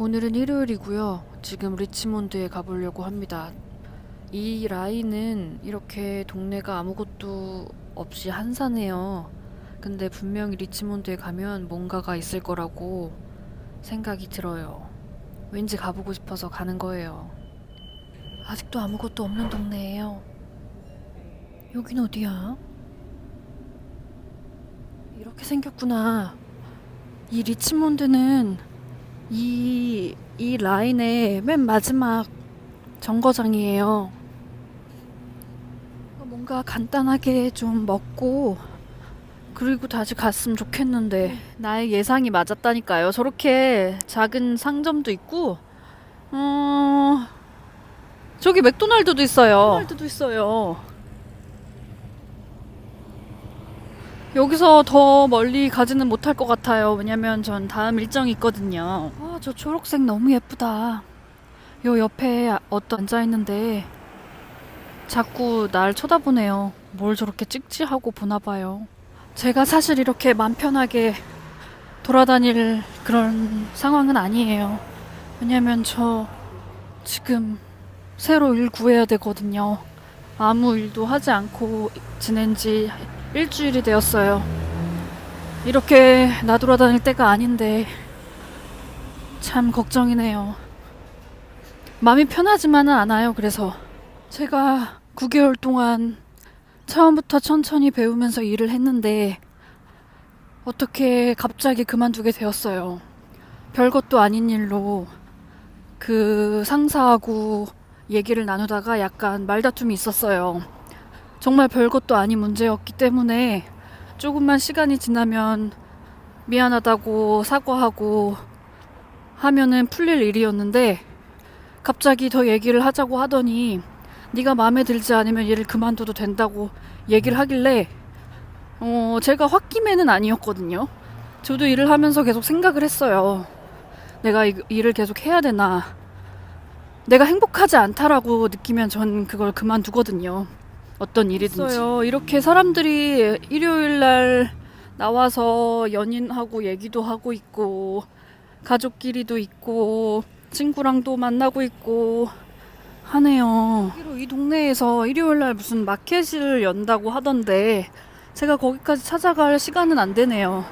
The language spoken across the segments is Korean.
오늘은 일요일이고요. 지금 리치몬드에 가보려고 합니다. 이 라인은 이렇게 동네가 아무것도 없이 한산해요. 근데 분명히 리치몬드에 가면 뭔가가 있을 거라고 생각이 들어요. 왠지 가보고 싶어서 가는 거예요. 아직도 아무것도 없는 동네예요. 여긴 어디야? 이렇게 생겼구나. 이 리치몬드는 이, 이 라인의 맨 마지막 정거장이에요. 뭔가 간단하게 좀 먹고 그리고 다시 갔으면 좋겠는데 나의 예상이 맞았다니까요. 저렇게 작은 상점도 있고 어 저기 맥도날드도 있어요. 맥도날드도 있어요. 여기서 더 멀리 가지는 못할 것 같아요. 왜냐면 전 다음 일정이 있거든요. 아, 저 초록색 너무 예쁘다. 요 옆에 어떤 앉아 있는데 자꾸 날 쳐다보네요. 뭘 저렇게 찍찍하고 보나 봐요. 제가 사실 이렇게 맘 편하게 돌아다닐 그런 상황은 아니에요. 왜냐면 저 지금 새로 일 구해야 되거든요. 아무 일도 하지 않고 지낸 지 일주일이 되었어요. 이렇게 나돌아다닐 때가 아닌데 참 걱정이네요. 마음이 편하지만은 않아요. 그래서 제가 9개월 동안 처음부터 천천히 배우면서 일을 했는데 어떻게 갑자기 그만두게 되었어요. 별것도 아닌 일로 그 상사하고 얘기를 나누다가 약간 말다툼이 있었어요. 정말 별것도 아닌 문제였기 때문에 조금만 시간이 지나면 미안하다고 사과하고 하면은 풀릴 일이었는데 갑자기 더 얘기를 하자고 하더니 네가 마음에 들지 않으면 일을 그만둬도 된다고 얘기를 하길래 어 제가 홧김에는 아니었거든요. 저도 일을 하면서 계속 생각을 했어요. 내가 이 일을 계속 해야 되나? 내가 행복하지 않다라고 느끼면 전 그걸 그만두거든요. 어떤 일이든지. 있어요. 이렇게 사람들이 일요일 날 나와서 연인하고 얘기도 하고 있고 가족끼리도 있고 친구랑도 만나고 있고 하네요. 이 동네에서 일요일 날 무슨 마켓을 연다고 하던데 제가 거기까지 찾아갈 시간은 안 되네요.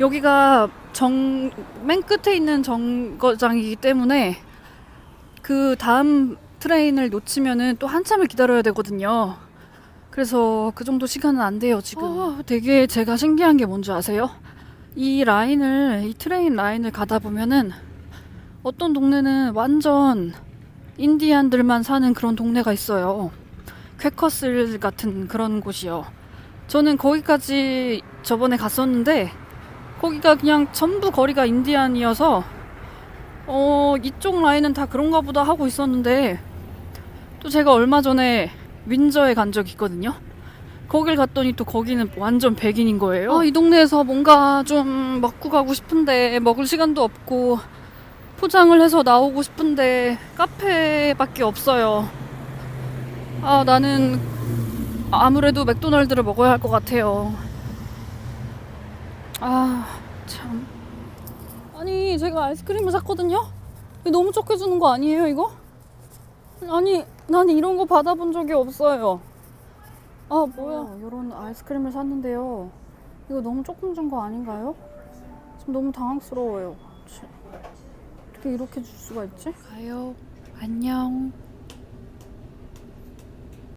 여기가 정, 맨 끝에 있는 정거장이기 때문에 그 다음 트레인을 놓치면은 또 한참을 기다려야 되거든요. 그래서 그 정도 시간은 안 돼요, 지금. 어, 되게 제가 신기한 게 뭔지 아세요? 이 라인을, 이 트레인 라인을 가다 보면은 어떤 동네는 완전 인디안들만 사는 그런 동네가 있어요. 퀘커스 같은 그런 곳이요. 저는 거기까지 저번에 갔었는데 거기가 그냥 전부 거리가 인디안이어서 어 이쪽 라인은 다 그런가 보다 하고 있었는데 또 제가 얼마 전에 윈저에 간 적이 있거든요. 거길 갔더니 또 거기는 완전 백인인 거예요. 아, 이 동네에서 뭔가 좀 먹고 가고 싶은데 먹을 시간도 없고 포장을 해서 나오고 싶은데 카페밖에 없어요. 아, 나는 아무래도 맥도날드를 먹어야 할 것 같아요. 아, 참. 아니, 제가 아이스크림을 샀거든요? 너무 적게 주는 거 아니에요, 이거? 아니, 난 이런 거 받아본 적이 없어요. 아, 뭐야. 이런 아이스크림을 샀는데요. 이거 너무 조금 준 거 아닌가요? 지금 너무 당황스러워요. 치. 어떻게 이렇게 줄 수가 있지? 가요. 안녕.